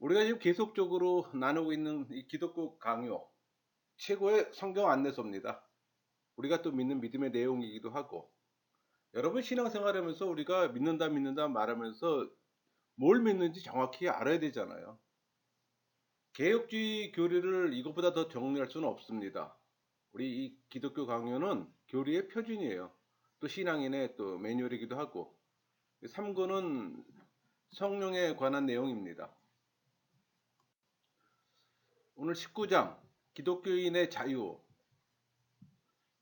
우리가 지금 계속적으로 나누고 있는 이 기독교 강요, 최고의 성경 안내서입니다. 우리가 또 믿는 믿음의 내용이기도 하고, 여러분 신앙생활하면서 우리가 믿는다 믿는다 말하면서 뭘 믿는지 정확히 알아야 되잖아요. 개혁주의 교리를 이것보다 더 정리할 수는 없습니다. 우리 이 기독교 강요는 교리의 표준이에요. 또 신앙인의 또 매뉴얼이기도 하고, 3권은 성령에 관한 내용입니다. 오늘 19장 기독교인의 자유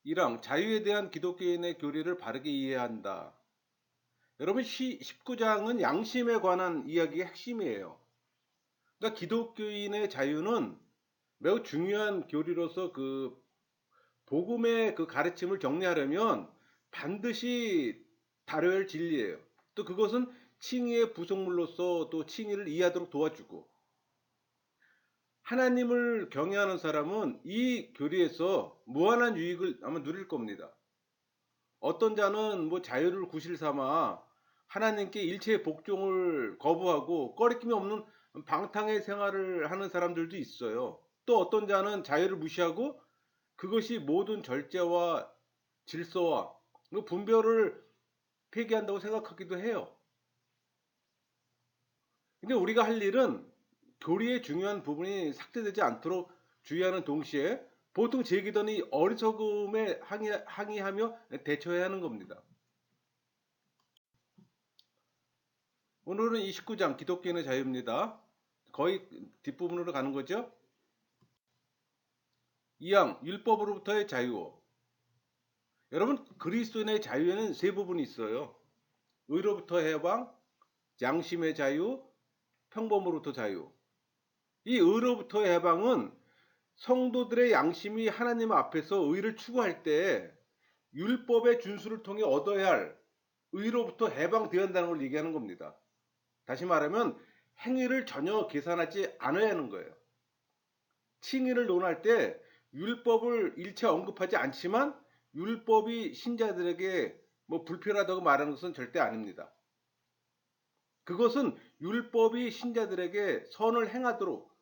1항 자유에 대한 기독교인의 교리를 바르게 이해한다. 여러분 19장은 양심에 관한 이야기의 핵심이에요. 그러니까 기독교인의 자유는 매우 중요한 교리로서 그 복음의 그 가르침을 정리하려면 반드시 다뤄야 할 진리예요. 또 그것은 칭의의 부속물로서 또 칭의를 이해하도록 도와주고 하나님을 경외하는 사람은 이 교리에서 무한한 유익을 아마 누릴 겁니다. 어떤 자는 뭐 자유를 구실 삼아 하나님께 일체의 복종을 거부하고 꺼리낌이 없는 방탕의 생활을 하는 사람들도 있어요. 또 어떤 자는 자유를 무시하고 그것이 모든 절제와 질서와 그 분별을 폐기한다고 생각하기도 해요. 근데 우리가 할 일은 교리의 중요한 부분이 삭제되지 않도록 주의하는 동시에 보통 제기던 이 어리석음에 항의, 항의 하며 대처해야 하는 겁니다. 오늘은 29장 기독교인의 자유입니다. 거의 뒷부분으로 가는 거죠. 2항 율법으로부터의 자유. 여러분 그리스도인의 자유에는 세 부분이 있어요. 의로부터 해방, 양심의 자유, 평범으로부터 자유. 이 의로부터 해방은 성도들의 양심이 하나님 앞에서 의를 추구할 때 율법의 준수를 통해 얻어야 할 의로부터 해방되어야 한다는 걸 얘기하는 겁니다. 다시 말하면 행위를 전혀 계산하지 않아야 하는 거예요. 칭의를 논할 때 율법을 일체 언급하지 않지만 율법이 신자들에게 뭐 불필요하다고 말하는 것은 절대 아닙니다. 그것은 율법이 신자들에게 선을 행하도록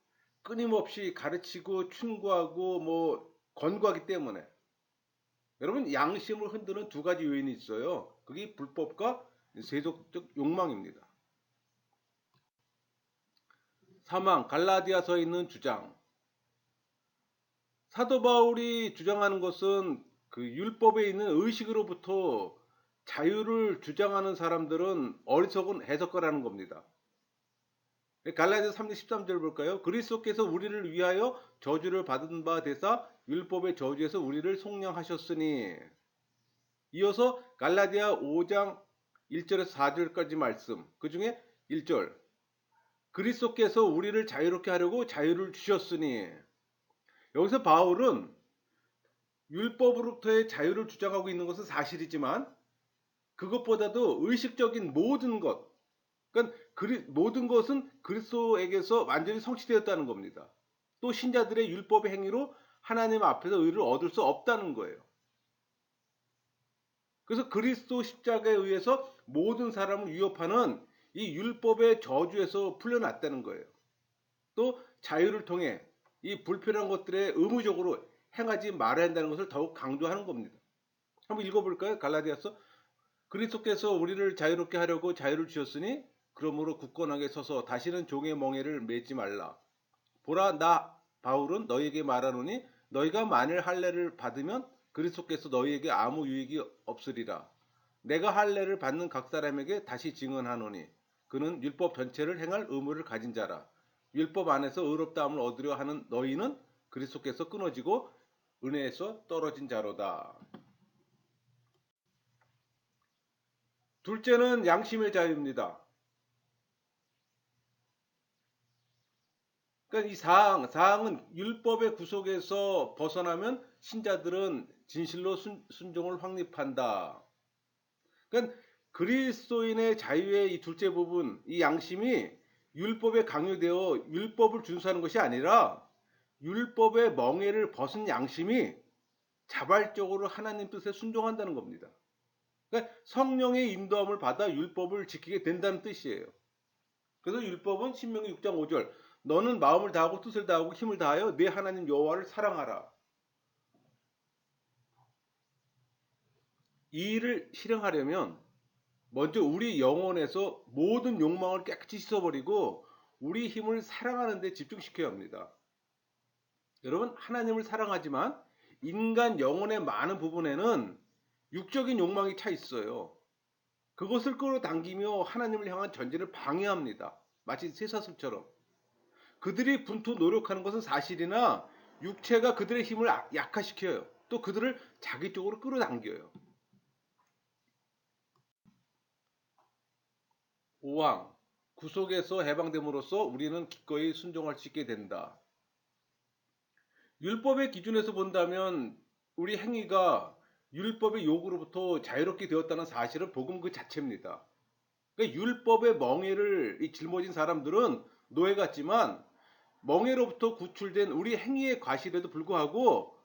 끊임없이 가르치고 충고하고 뭐 권고하기 때문에 여러분 양심을 흔드는 두 가지 요인이 있어요. 그게 불법과 세속적 욕망입니다. 사망 갈라디아서에 있는 주장 사도 바울이 주장하는 것은 그 율법에 있는 의식으로부터 자유를 주장하는 사람들은 어리석은 해석가라는 겁니다. 갈라디아 3장 13절 볼까요? 그리스도께서 우리를 위하여 저주를 받은 바 되사 율법의 저주에서 우리를 속량하셨으니. 이어서 갈라디아 5장 1절에서 4절까지 말씀. 그 중에 1절. 그리스도께서 우리를 자유롭게 하려고 자유를 주셨으니. 여기서 바울은 율법으로부터의 자유를 주장하고 있는 것은 사실이지만 그것보다도 의식적인 모든 것 그러니까 그리, 모든 것은 그리스도에게서 완전히 성취되었다는 겁니다. 또 신자들의 율법의 행위로 하나님 앞에서 의를 얻을 수 없다는 거예요. 그래서 그리스도 십자가에 의해서 모든 사람을 위협하는 이 율법의 저주에서 풀려났다는 거예요. 또 자유를 통해 이 불필요한 것들에 의무적으로 행하지 말아야 한다는 것을 더욱 강조하는 겁니다. 한번 읽어볼까요? 갈라디아서 그리스도께서 우리를 자유롭게 하려고 자유를 주셨으니 그러므로 굳건하게 서서 다시는 종의 멍에를 맺지 말라. 보라 나 바울은 너희에게 말하노니 너희가 만일 할례를 받으면 그리스도께서 너희에게 아무 유익이 없으리라. 내가 할례를 받는 각 사람에게 다시 증언하노니 그는 율법 전체를 행할 의무를 가진 자라. 율법 안에서 의롭다함을 얻으려 하는 너희는 그리스도께서 끊어지고 은혜에서 떨어진 자로다. 둘째는 양심의 자유입니다. 그러니까 이 사항, 사항은 율법의 구속에서 벗어나면 신자들은 진실로 순, 순종을 확립한다. 그러니까 그리스도인의 자유의 이 둘째 부분, 이 양심이 율법에 강요되어 율법을 준수하는 것이 아니라 율법의 멍에를 벗은 양심이 자발적으로 하나님 뜻에 순종한다는 겁니다. 그러니까 성령의 인도함을 받아 율법을 지키게 된다는 뜻이에요. 그래서 율법은 신명기 6장 5절 너는 마음을 다하고 뜻을 다하고 힘을 다하여 내 하나님 여호와를 사랑하라. 이 일을 실행하려면 먼저 우리 영혼에서 모든 욕망을 깨끗이 씻어버리고 우리 힘을 사랑하는 데 집중시켜야 합니다. 여러분 하나님을 사랑하지만 인간 영혼의 많은 부분에는 육적인 욕망이 차 있어요. 그것을 끌어당기며 하나님을 향한 전진을 방해합니다. 마치 쇠사슬처럼. 그들이 분투 노력하는 것은 사실이나 육체가 그들의 힘을 아- 약화시켜요. 또 그들을 자기 쪽으로 끌어당겨요. 5항 구속에서 해방됨으로써 우리는 기꺼이 순종할 수 있게 된다. 율법의 기준에서 본다면 우리 행위가 율법의 요구로부터 자유롭게 되었다는 사실은 복음 그 자체입니다. 그러니까 율법의 멍에를 이 짊어진 사람들은 노예 같지만 멍에로부터 구출된 우리 행위의 과실에도 불구하고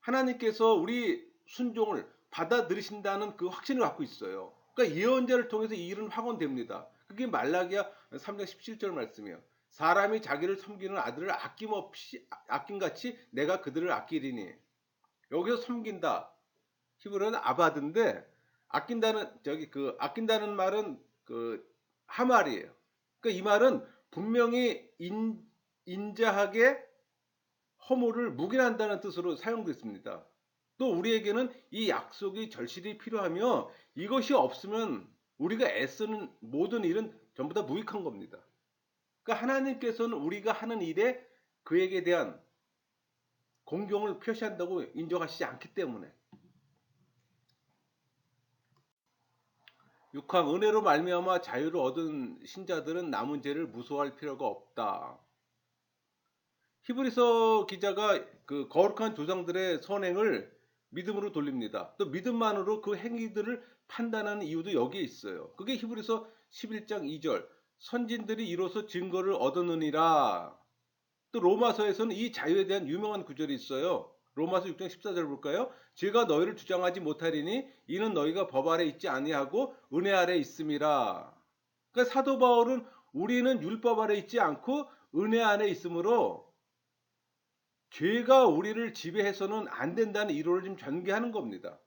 하나님께서 우리 순종을 받아들이신다는 그 확신을 갖고 있어요. 그러니까 예언자를 통해서 이 일은 확언됩니다. 그게 말라기야 3장 17절 말씀이에요. 사람이 자기를 섬기는 아들을 아낌없이 아낌같이 내가 그들을 아끼리니 여기서 섬긴다. 히브리어는 아바드인데 아낀다는 저기 그 아낀다는 말은 그 하말이에요. 그러니까 이 말은 분명히 인, 인자하게 허물을 묵인한다는 뜻으로 사용됐습니다. 또 우리에게는 이 약속이 절실히 필요하며 이것이 없으면 우리가 애쓰는 모든 일은 전부 다 무익한 겁니다. 그러니까 하나님께서는 우리가 하는 일에 그에게 대한 공경을 표시한다고 인정하시지 않기 때문에 6항 은혜로 말미암아 자유를 얻은 신자들은 남은 죄를 무서워할 필요가 없다. 히브리서 기자가 그 거룩한 조상들의 선행을 믿음으로 돌립니다. 또 믿음만으로 그 행위들을 판단하는 이유도 여기에 있어요. 그게 히브리서 11장 2절 선진들이 이로써 증거를 얻었느니라. 또 로마서에서는 이 자유에 대한 유명한 구절이 있어요. 로마서 6장 14절 볼까요? 제가 너희를 주장하지 못하리니 이는 너희가 법 아래 있지 아니하고 은혜 아래 있음이라. 그러니까 사도 바울은 우리는 율법 아래 있지 않고 은혜 안에 있으므로 죄가 우리를 지배해서는 안 된다는 이론을 지금 전개하는 겁니다.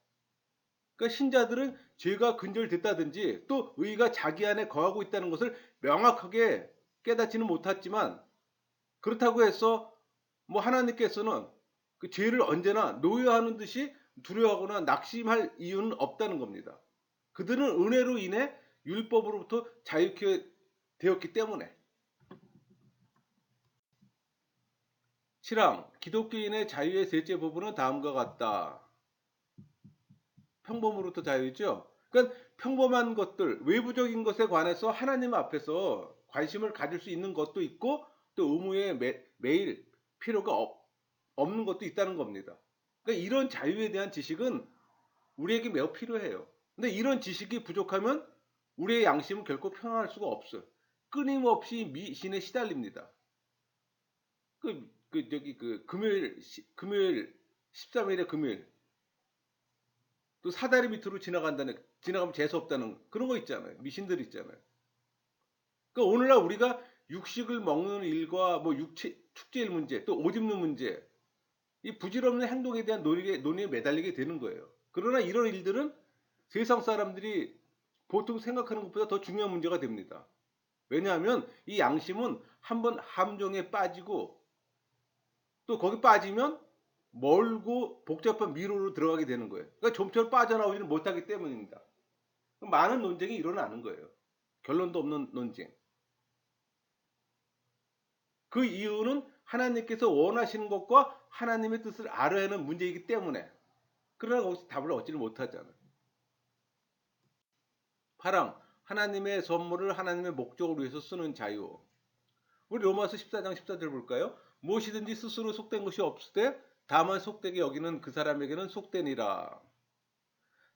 그러니까 신자들은 죄가 근절됐다든지 또 의가 자기 안에 거하고 있다는 것을 명확하게 깨닫지는 못했지만 그렇다고 해서 뭐 하나님께서는 그 죄를 언제나 노여하는 듯이 두려워하거나 낙심할 이유는 없다는 겁니다. 그들은 은혜로 인해 율법으로부터 자유케 되었기 때문에 7항 기독교인의 자유의 셋째 부분은 다음과 같다. 평범으로부터 자유죠. 그러니까 평범한 것들, 외부적인 것에 관해서 하나님 앞에서 관심을 가질 수 있는 것도 있고 또 의무에 매, 매일 필요가 없, 없는 것도 있다는 겁니다. 그러니까 이런 자유에 대한 지식은 우리에게 매우 필요해요. 근데 이런 지식이 부족하면 우리의 양심은 결코 평안할 수가 없어요. 끊임없이 미신에 시달립니다. 그, 그, 저기, 그, 금요일, 시- 금요일, 13일에 금요일. 또 사다리 밑으로 지나간다는, 지나가면 재수 없다는 그런 거 있잖아요. 미신들 있잖아요. 그러니까 오늘날 우리가 육식을 먹는 일과 뭐 육체, 축제일 문제, 또 옷 입는 문제, 이 부질없는 행동에 대한 논의에, 논의에 매달리게 되는 거예요. 그러나 이런 일들은 세상 사람들이 보통 생각하는 것보다 더 중요한 문제가 됩니다. 왜냐하면 이 양심은 한번 함정에 빠지고 또 거기 빠지면 멀고 복잡한 미로로 들어가게 되는 거예요. 그러니까 좀처럼 빠져나오지는 못하기 때문입니다. 많은 논쟁이 일어나는 거예요. 결론도 없는 논쟁. 그 이유는 하나님께서 원하시는 것과 하나님의 뜻을 알아야 하는 문제이기 때문에 그러나 거기서 답을 얻지를 못하잖아요. 8항 하나님의 선물을 하나님의 목적을 위해서 쓰는 자유. 우리 로마서 14장 14절 볼까요? 무엇이든지 스스로 속된 것이 없을 때 다만 속되게 여기는 그 사람에게는 속되니라.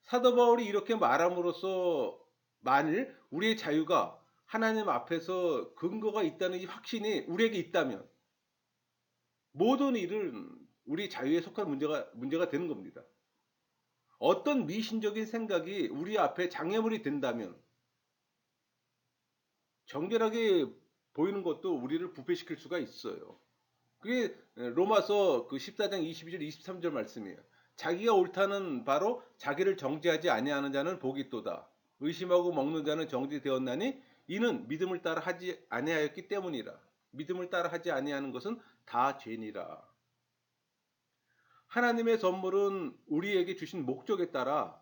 사도 바울이 이렇게 말함으로써 만일 우리의 자유가 하나님 앞에서 근거가 있다는 이 확신이 우리에게 있다면 모든 일은 우리 자유에 속한 문제가 문제가 되는 겁니다. 어떤 미신적인 생각이 우리 앞에 장애물이 된다면 정결하게 보이는 것도 우리를 부패시킬 수가 있어요. 그게 로마서 그 14장 22절 23절 말씀이에요. 자기가 옳다는 바로 자기를 정죄하지 아니하는 자는 복이 있도다. 의심하고 먹는 자는 정죄되었나니 이는 믿음을 따라 하지 아니하였기 때문이라. 믿음을 따라 하지 아니하는 것은 다 죄니라. 하나님의 선물은 우리에게 주신 목적에 따라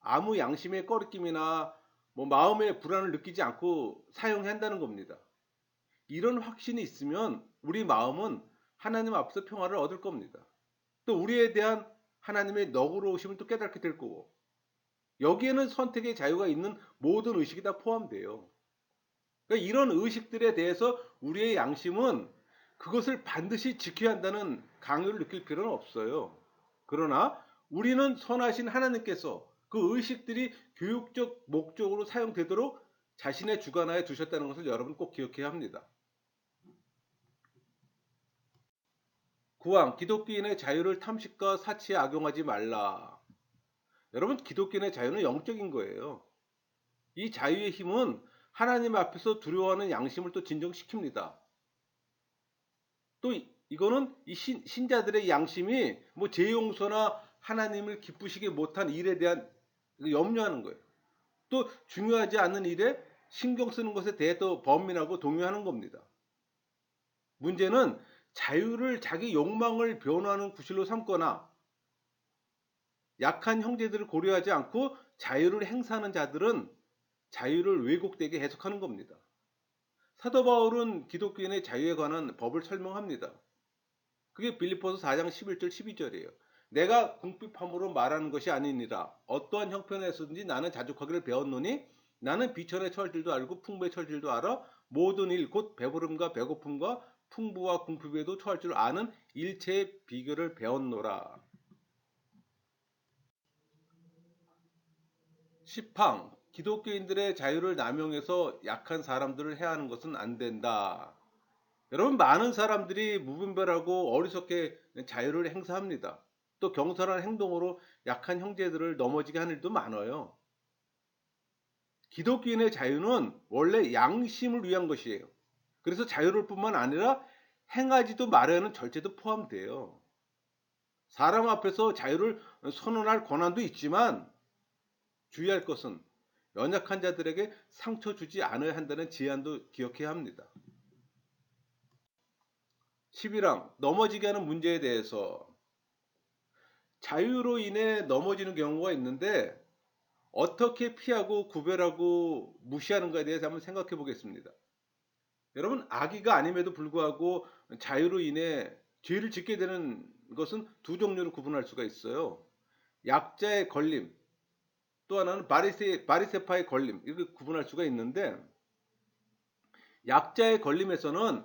아무 양심의 꺼리낌이나 뭐 마음의 불안을 느끼지 않고 사용해야 한다는 겁니다. 이런 확신이 있으면 우리 마음은 하나님 앞에서 평화를 얻을 겁니다. 또 우리에 대한 하나님의 너그러우심을 또 깨닫게 될 거고 여기에는 선택의 자유가 있는 모든 의식이 다 포함돼요. 그러니까 이런 의식들에 대해서 우리의 양심은 그것을 반드시 지켜야 한다는 강요를 느낄 필요는 없어요. 그러나 우리는 선하신 하나님께서 그 의식들이 교육적 목적으로 사용되도록 자신의 주관하에 두셨다는 것을 여러분 꼭 기억해야 합니다. 구왕 기독교인의 자유를 탐식과 사치에 악용하지 말라. 여러분 기독교인의 자유는 영적인 거예요. 이 자유의 힘은 하나님 앞에서 두려워하는 양심을 또 진정시킵니다. 또 이- 이거는 이 신, 신자들의 양심이 뭐 죄용서나 하나님을 기쁘시게 못한 일에 대한 염려하는 거예요. 또 중요하지 않은 일에 신경 쓰는 것에 대해 또 범민하고 동요하는 겁니다. 문제는 자유를 자기 욕망을 변호하는 구실로 삼거나 약한 형제들을 고려하지 않고 자유를 행사하는 자들은 자유를 왜곡되게 해석하는 겁니다. 사도 바울은 기독교인의 자유에 관한 법을 설명합니다. 그게 빌리포스 4장 11절 12절이에요. 내가 궁핍함으로 말하는 것이 아니니라. 어떠한 형편에서든지 나는 자족하기를 배웠노니 나는 비천의 철질도 알고 풍부의 철질도 알아 모든 일 곧 배부름과 배고픔과 풍부와 궁핍에도 처할 줄 아는 일체의 비결을 배웠노라. 10항 기독교인들의 자유를 남용해서 약한 사람들을 해하는 것은 안 된다. 여러분 많은 사람들이 무분별하고 어리석게 자유를 행사합니다. 또 경솔한 행동으로 약한 형제들을 넘어지게 하는 일도 많아요. 기독교인의 자유는 원래 양심을 위한 것이에요. 그래서 자유를 뿐만 아니라 행하지도 말아야 하는 절제도 포함돼요. 사람 앞에서 자유를 선언할 권한도 있지만 주의할 것은 연약한 자들에게 상처 주지 않아야 한다는 제안도 기억해야 합니다. 11항 넘어지게 하는 문제에 대해서 자유로 인해 넘어지는 경우가 있는데 어떻게 피하고 구별하고 무시하는가에 대해서 한번 생각해 보겠습니다. 여러분 아기가 아님에도 불구하고 자유로 인해 죄를 짓게 되는 것은 두 종류로 구분할 수가 있어요. 약자의 걸림, 또 하나는 바리세, 바리세파의 걸림 이렇게 구분할 수가 있는데 약자의 걸림에서는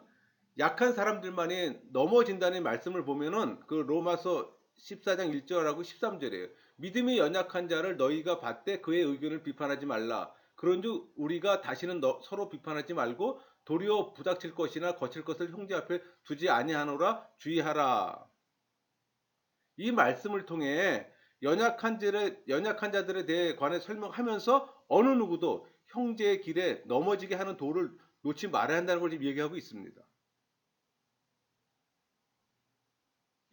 약한 사람들만이 넘어진다는 말씀을 보면은 그 로마서 14장 1절하고 13절이에요. 믿음이 연약한 자를 너희가 받되 그의 의견을 비판하지 말라. 그런즉 우리가 다시는 너, 서로 비판하지 말고 도리어 부닥칠 것이나 거칠 것을 형제 앞에 두지 아니하노라 주의하라. 이 말씀을 통해 연약한 자들에, 연약한 자들에 대해 관해 설명하면서 어느 누구도 형제의 길에 넘어지게 하는 도를 놓지 말아야 한다는 걸 지금 얘기하고 있습니다.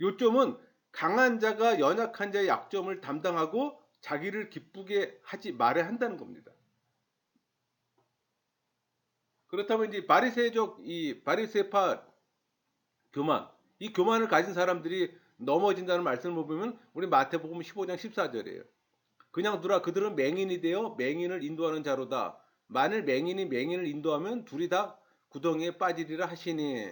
요점은 강한 자가 연약한 자의 약점을 담당하고 자기를 기쁘게 하지 말아야 한다는 겁니다. 그렇다면 이제 바리새적 이 바리새파 교만 이 교만을 가진 사람들이 넘어진다는 말씀을 보면 우리 마태복음 15장 14절이에요. 그냥 두라 그들은 맹인이 되어 맹인을 인도하는 자로다. 만일 맹인이 맹인을 인도하면 둘이 다 구덩이에 빠지리라 하시니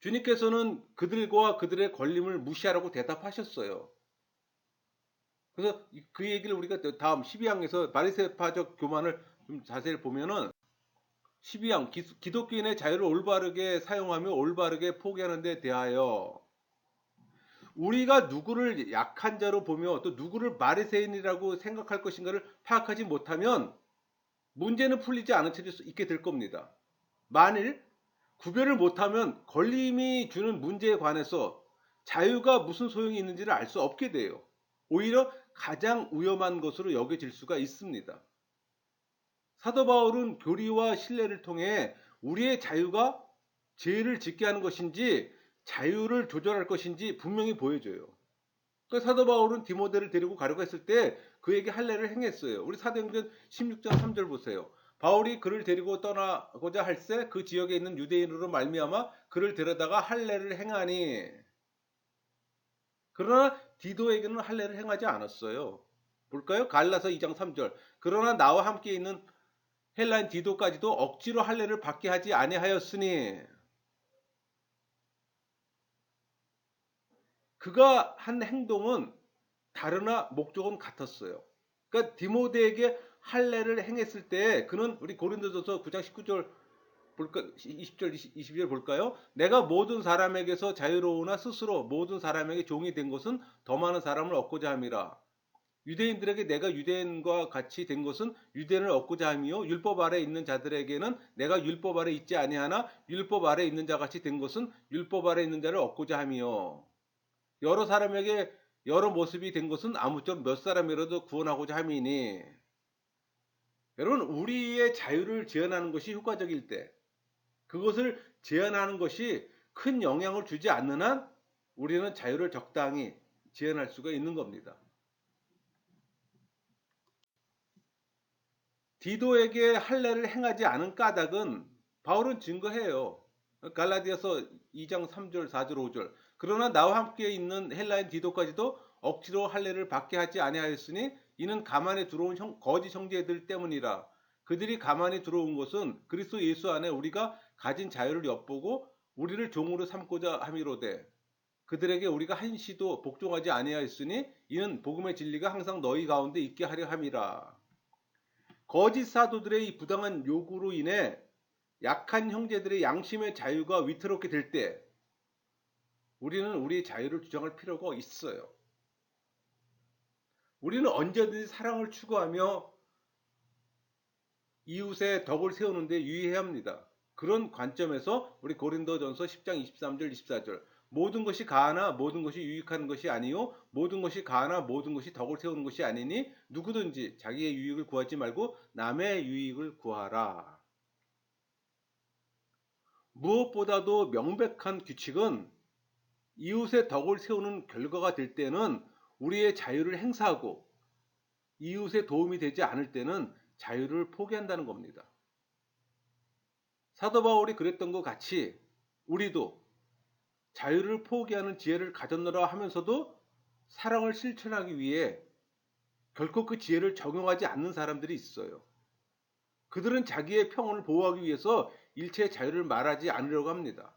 주님께서는 그들과 그들의 걸림을 무시하라고 대답하셨어요. 그래서 그 얘기를 우리가 다음 12항에서 바리새파적 교만을 좀 자세히 보면은 12항 기, 독교인의 자유를 올바르게 사용하며 올바르게 포기하는 데 대하여 우리가 누구를 약한 자로 보며 또 누구를 바리새인이라고 생각할 것인가를 파악하지 못하면 문제는 풀리지 않은 채 있게 될 겁니다. 만일 구별을 못하면 걸림이 주는 문제에 관해서 자유가 무슨 소용이 있는지를 알 수 없게 돼요. 오히려 가장 위험한 것으로 여겨질 수가 있습니다. 사도 바울은 교리와 신뢰를 통해 우리의 자유가 죄를 짓게 하는 것인지 자유를 조절할 것인지 분명히 보여줘요. 그 사도 바울은 디모데를 데리고 가려고 했을 때 그에게 할례를 행했어요. 우리 사도행전 16장 3절 보세요. 바울이 그를 데리고 떠나고자 할새 그 지역에 있는 유대인으로 말미암아 그를 데려다가 할례를 행하니 그러나 디도에게는 할례를 행하지 않았어요. 볼까요? 갈라서 2장 3절. 그러나 나와 함께 있는 헬라인 디도까지도 억지로 할례를 받게 하지 아니하였으니 그가 한 행동은 다르나 목적은 같았어요. 그러니까 디모데에게 할례를 행했을 때 그는 우리 고린도전서 9장 19절 볼까 20절 22절 볼까요? 내가 모든 사람에게서 자유로우나 스스로 모든 사람에게 종이 된 것은 더 많은 사람을 얻고자 함이라. 유대인들에게 내가 유대인과 같이 된 것은 유대인을 얻고자 함이요. 율법 아래 있는 자들에게는 내가 율법 아래 있지 아니하나 율법 아래 있는 자 같이 된 것은 율법 아래 있는 자를 얻고자 함이요. 여러 사람에게 여러 모습이 된 것은 아무쪼록 몇 사람이라도 구원하고자 함이니. 여러분 우리의 자유를 제한하는 것이 효과적일 때 그것을 제한하는 것이 큰 영향을 주지 않는 한 우리는 자유를 적당히 제한할 수가 있는 겁니다. 디도에게 할례를 행하지 않은 까닭은 바울은 증거해요. 갈라디아서 2장 3절, 4절, 5절. 그러나 나와 함께 있는 헬라인 디도까지도 억지로 할례를 받게 하지 아니하였으니 이는 가만히 들어온 형, 거짓 형제들 때문이라. 그들이 가만히 들어온 것은 그리스도 예수 안에 우리가 가진 자유를 엿보고 우리를 종으로 삼고자 함이로되 그들에게 우리가 한시도 복종하지 아니하였으니 이는 복음의 진리가 항상 너희 가운데 있게 하려 함이라. 거짓 사도들의 이 부당한 요구로 인해 약한 형제들의 양심의 자유가 위태롭게 될 때 우리는 우리의 자유를 주장할 필요가 있어요. 우리는 언제든지 사랑을 추구하며 이웃의 덕을 세우는데 유의해야 합니다. 그런 관점에서 우리 고린도전서 10장 23절 24절 모든 것이 가하나 모든 것이 유익하는 것이 아니요 모든 것이 가하나 모든 것이 덕을 세우는 것이 아니니 누구든지 자기의 유익을 구하지 말고 남의 유익을 구하라. 무엇보다도 명백한 규칙은 이웃의 덕을 세우는 결과가 될 때는 우리의 자유를 행사하고 이웃에 도움이 되지 않을 때는 자유를 포기한다는 겁니다. 사도 바울이 그랬던 것 같이 우리도 자유를 포기하는 지혜를 가졌노라 하면서도 사랑을 실천하기 위해 결코 그 지혜를 적용하지 않는 사람들이 있어요. 그들은 자기의 평온을 보호하기 위해서 일체의 자유를 말하지 않으려고 합니다.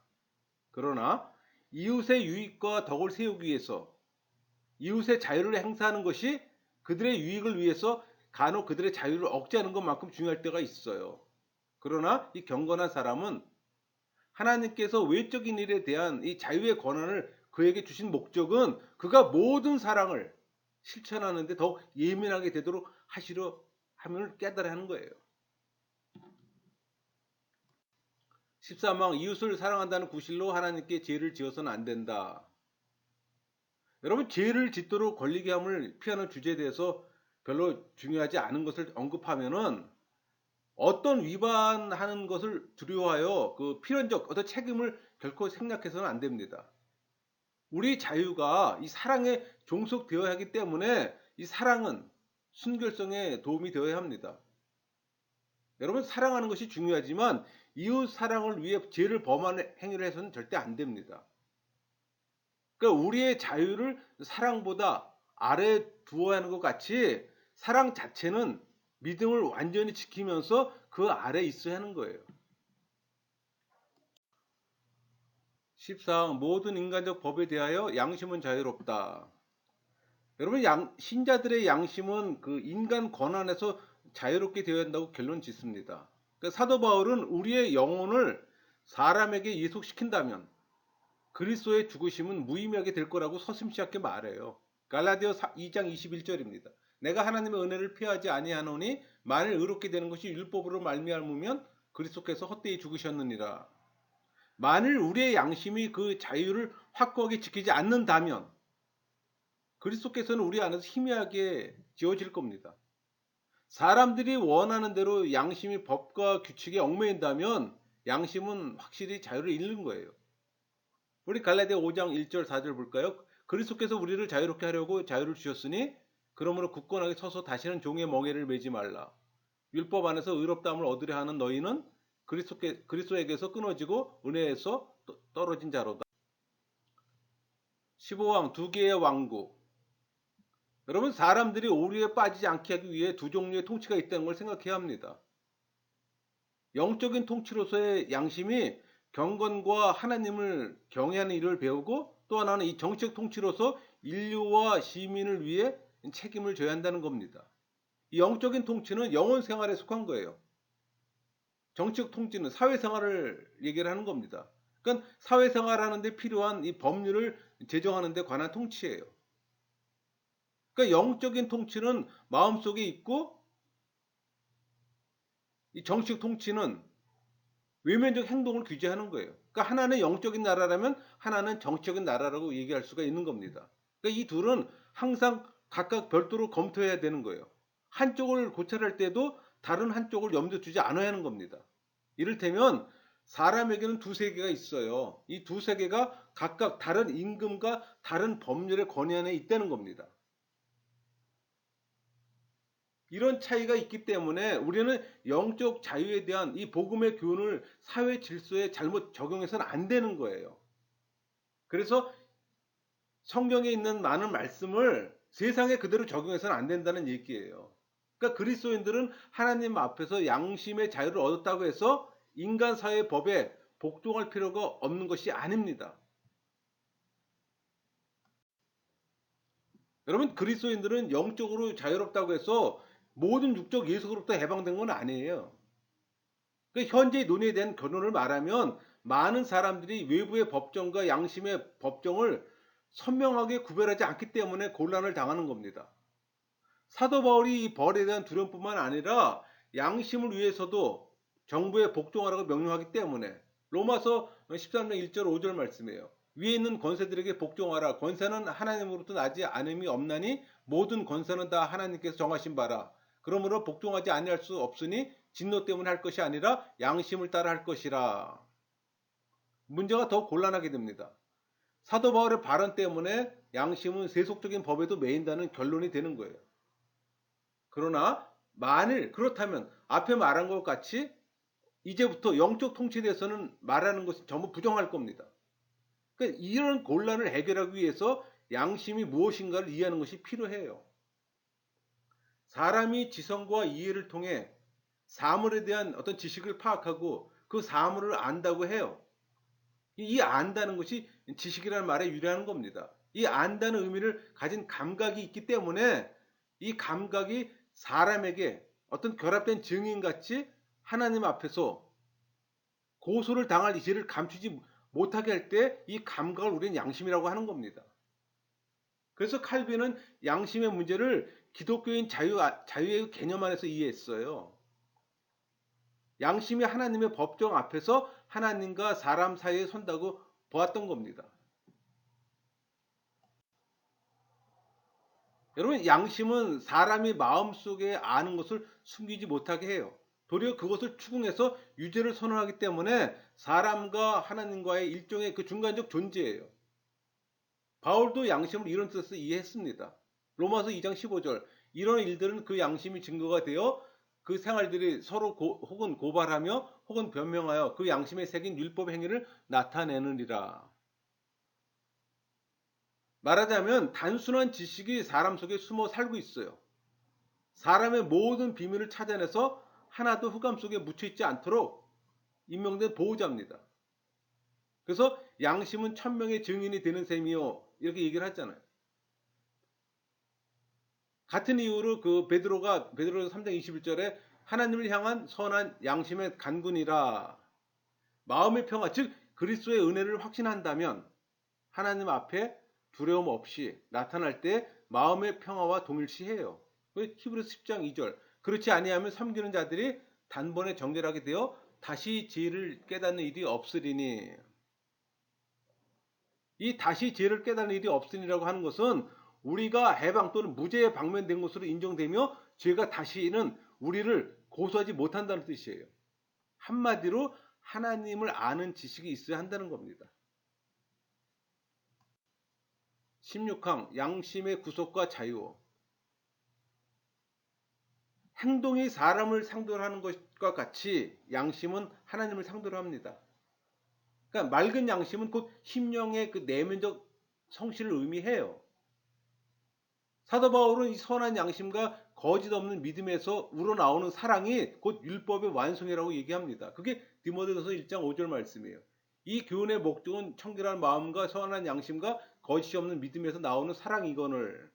그러나 이웃의 유익과 덕을 세우기 위해서 이웃의 자유를 행사하는 것이 그들의 유익을 위해서 간혹 그들의 자유를 억제하는 것만큼 중요할 때가 있어요. 그러나 이 경건한 사람은 하나님께서 외적인 일에 대한 이 자유의 권한을 그에게 주신 목적은 그가 모든 사랑을 실천하는데 더 예민하게 되도록 하시려 함을 깨달아 하는 거예요. 13망 이웃을 사랑한다는 구실로 하나님께 죄를 지어서는 안 된다. 여러분 죄를 짓도록 걸리게 함을 피하는 주제에 대해서 별로 중요하지 않은 것을 언급하면은 어떤 위반하는 것을 두려워하여 그 필연적 어떤 책임을 결코 생략해서는 안 됩니다. 우리 자유가 이 사랑에 종속되어야 하기 때문에 이 사랑은 순결성에 도움이 되어야 합니다. 여러분 사랑하는 것이 중요하지만 이웃 사랑을 위해 죄를 범하는 행위를 해서는 절대 안 됩니다. 그러니까 우리의 자유를 사랑보다 아래 두어야 하는 것 같이 사랑 자체는 믿음을 완전히 지키면서 그 아래 있어야 하는 거예요. 14. 모든 인간적 법에 대하여 양심은 자유롭다. 여러분 양, 신자들의 양심은 그 인간 권한에서 자유롭게 되어야 한다고 결론 짓습니다. 그러니까 사도 바울은 우리의 영혼을 사람에게 예속시킨다면 그리스도의 죽으심은 무의미하게 될 거라고 서슴시하게 말해요. 갈라디아 2장 21절입니다. 내가 하나님의 은혜를 피하지 아니하노니 만일 의롭게 되는 것이 율법으로 말미암으면 그리스도께서 헛되이 죽으셨느니라. 만일 우리의 양심이 그 자유를 확고하게 지키지 않는다면 그리스도께서는 우리 안에서 희미하게 지어질 겁니다. 사람들이 원하는 대로 양심이 법과 규칙에 얽매인다면 양심은 확실히 자유를 잃는 거예요. 우리 갈라디아 5장 1절 4절 볼까요? 그리스도께서 우리를 자유롭게 하려고 자유를 주셨으니 그러므로 굳건하게 서서 다시는 종의 멍에를 매지 말라. 율법 안에서 의롭다함을 얻으려 하는 너희는 그리스도께, 그리스도에게서 끊어지고 은혜에서 떠- 떨어진 자로다. 15왕 두 개의 왕국 여러분 사람들이 오류에 빠지지 않게 하기 위해 두 종류의 통치가 있다는 걸 생각해야 합니다. 영적인 통치로서의 양심이 경건과 하나님을 경외하는 일을 배우고 또 하나는 이 정치적 통치로서 인류와 시민을 위해 책임을 져야 한다는 겁니다. 이 영적인 통치는 영혼 생활에 속한 거예요. 정치적 통치는 사회생활을 얘기를 하는 겁니다. 그러니까 사회생활 하는데 필요한 이 법률을 제정하는 데 관한 통치예요. 그러니까 영적인 통치는 마음속에 있고 이 정치적 통치는 외면적 행동을 규제하는 거예요. 그러니까 하나는 영적인 나라라면 하나는 정치적인 나라라고 얘기할 수가 있는 겁니다. 그러니까 이 둘은 항상 각각 별도로 검토해야 되는 거예요. 한쪽을 고찰할 때도 다른 한쪽을 염두에 두지 않아야 하는 겁니다. 이를테면 사람에게는 두 세계가 있어요. 이 두 세계가 각각 다른 임금과 다른 법률의 권위 안에 있다는 겁니다. 이런 차이가 있기 때문에 우리는 영적 자유에 대한 이 복음의 교훈을 사회 질서에 잘못 적용해서는 안 되는 거예요. 그래서 성경에 있는 많은 말씀을 세상에 그대로 적용해서는 안 된다는 얘기예요. 그러니까 그리스도인들은 하나님 앞에서 양심의 자유를 얻었다고 해서 인간 사회 법에 복종할 필요가 없는 것이 아닙니다. 여러분 그리스도인들은 영적으로 자유롭다고 해서 모든 육적 예속으로부터 해방된 건 아니에요. 그 현재 논의에 대한 결론을 말하면 많은 사람들이 외부의 법정과 양심의 법정을 선명하게 구별하지 않기 때문에 곤란을 당하는 겁니다. 사도 바울이 이 벌에 대한 두려움뿐만 아니라 양심을 위해서도 정부에 복종하라고 명령하기 때문에 로마서 13장 1절 5절 말씀이에요. 위에 있는 권세들에게 복종하라. 권세는 하나님으로부터 나지 않음이 없나니 모든 권세는 다 하나님께서 정하신 바라. 그러므로 복종하지 아니할 수 없으니 진노 때문에 할 것이 아니라 양심을 따라 할 것이라. 문제가 더 곤란하게 됩니다. 사도 바울의 발언 때문에 양심은 세속적인 법에도 매인다는 결론이 되는 거예요. 그러나 만일 그렇다면 앞에 말한 것 같이 이제부터 영적 통치에 대해서는 말하는 것이 전부 부정할 겁니다. 그러니까 이런 곤란을 해결하기 위해서 양심이 무엇인가를 이해하는 것이 필요해요. 사람이 지성과 이해를 통해 사물에 대한 어떤 지식을 파악하고 그 사물을 안다고 해요. 이 안다는 것이 지식이라는 말에 유래하는 겁니다. 이 안다는 의미를 가진 감각이 있기 때문에 이 감각이 사람에게 어떤 결합된 증인같이 하나님 앞에서 고소를 당할 이지를 감추지 못하게 할 때 이 감각을 우리는 양심이라고 하는 겁니다. 그래서 칼빈은 양심의 문제를 기독교인 자유, 자유의 개념 안에서 이해했어요. 양심이 하나님의 법정 앞에서 하나님과 사람 사이에 선다고 보았던 겁니다. 여러분, 양심은 사람이 마음속에 아는 것을 숨기지 못하게 해요. 도리어 그것을 추궁해서 유죄를 선언하기 때문에 사람과 하나님과의 일종의 그 중간적 존재예요. 바울도 양심을 이런 뜻을 이해했습니다. 로마서 2장 15절. 이런 일들은 그 양심이 증거가 되어 그 생활들이 서로 고, 혹은 고발하며 혹은 변명하여 그 양심에 새긴 율법 행위를 나타내느니라. 말하자면 단순한 지식이 사람 속에 숨어 살고 있어요. 사람의 모든 비밀을 찾아내서 하나도 흑암 속에 묻혀 있지 않도록 임명된 보호자입니다. 그래서 양심은 천명의 증인이 되는 셈이요. 이렇게 얘기를 하잖아요. 같은 이유로 그 베드로가 베드로 3장 21절에 하나님을 향한 선한 양심의 간군이라. 마음의 평화 즉 그리스도의 은혜를 확신한다면 하나님 앞에 두려움 없이 나타날 때 마음의 평화와 동일시해요. 히브리서 10장 2절. 그렇지 아니하면 섬기는 자들이 단번에 정결하게 되어 다시 지혜를 깨닫는 일이 없으리니. 이 다시 지혜를 깨닫는 일이 없으리라고 하는 것은 우리가 해방 또는 무죄에 방면된 것으로 인정되며 죄가 다시는 우리를 고소하지 못한다는 뜻이에요. 한마디로 하나님을 아는 지식이 있어야 한다는 겁니다. 16항 양심의 구속과 자유 행동이 사람을 상대로 하는 것과 같이 양심은 하나님을 상대로 합니다. 그러니까 맑은 양심은 곧 심령의 그 내면적 성실을 의미해요. 사도 바울은 이 선한 양심과 거짓 없는 믿음에서 우러나오는 사랑이 곧 율법의 완성이라고 얘기합니다. 그게 디모데전서 1장 5절 말씀이에요. 이 교훈의 목적은 청결한 마음과 선한 양심과 거짓이 없는 믿음에서 나오는 사랑이거늘.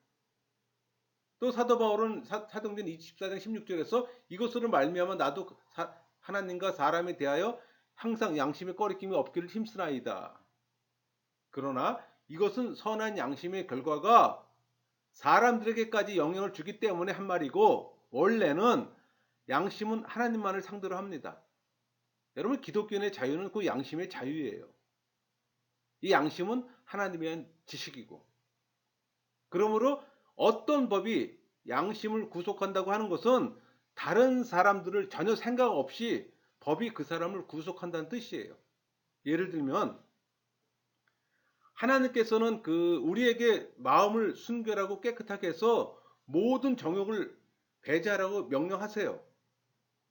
또 사도 바울은 사, 사도행전 24장 16절에서 이것으로 말미암아 나도 사- 하나님과 사람에 대하여 항상 양심의 꺼리낌이 없기를 힘쓰나이다. 그러나 이것은 선한 양심의 결과가 사람들에게까지 영향을 주기 때문에 한 말이고 원래는 양심은 하나님만을 상대로 합니다. 여러분 기독교인의 자유는 그 양심의 자유예요. 이 양심은 하나님에 지식이고 그러므로 어떤 법이 양심을 구속한다고 하는 것은 다른 사람들을 전혀 생각 없이 법이 그 사람을 구속한다는 뜻이에요. 예를 들면 하나님께서는 그 우리에게 마음을 순결하고 깨끗하게 해서 모든 정욕을 배제하라고 명령하세요.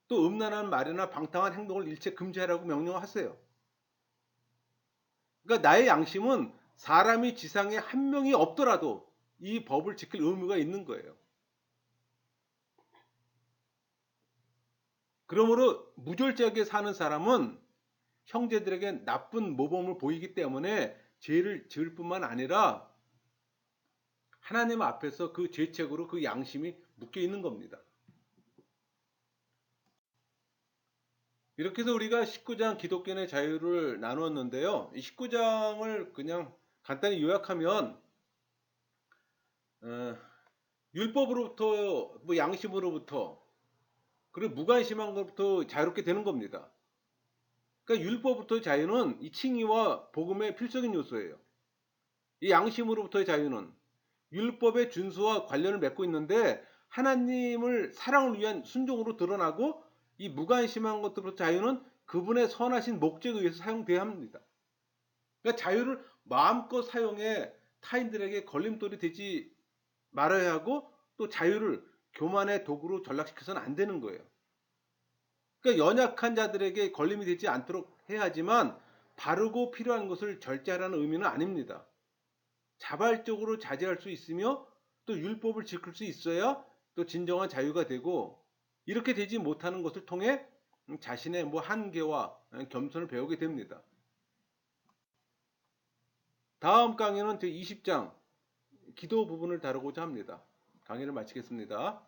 또 음란한 말이나 방탕한 행동을 일체 금지하라고 명령하세요. 그러니까 나의 양심은 사람이 지상에 한 명이 없더라도 이 법을 지킬 의무가 있는 거예요. 그러므로 무절제하게 사는 사람은 형제들에게 나쁜 모범을 보이기 때문에 죄를 지을 뿐만 아니라 하나님 앞에서 그 죄책으로 그 양심이 묶여 있는 겁니다. 이렇게 해서 우리가 19장 기독교인의 자유를 나누었는데요. 이 19장을 그냥 간단히 요약하면 어, 율법으로부터 뭐 양심으로부터 그리고 무관심한 것부터 자유롭게 되는 겁니다. 그러니까 율법부터의 자유는 이 칭의와 복음의 필수적인 요소예요. 이 양심으로부터의 자유는 율법의 준수와 관련을 맺고 있는데 하나님을 사랑을 위한 순종으로 드러나고 이 무관심한 것들부터 자유는 그분의 선하신 목적에 의해서 사용돼야 합니다. 그러니까 자유를 마음껏 사용해 타인들에게 걸림돌이 되지 말아야 하고 또 자유를 교만의 도구로 전락시켜서는 안 되는 거예요. 그러니까 연약한 자들에게 걸림이 되지 않도록 해야 하지만 바르고 필요한 것을 절제하라는 의미는 아닙니다. 자발적으로 자제할 수 있으며 또 율법을 지킬 수 있어야 또 진정한 자유가 되고 이렇게 되지 못하는 것을 통해 자신의 뭐 한계와 겸손을 배우게 됩니다. 다음 강의는 제 20장 기도 부분을 다루고자 합니다. 강의를 마치겠습니다.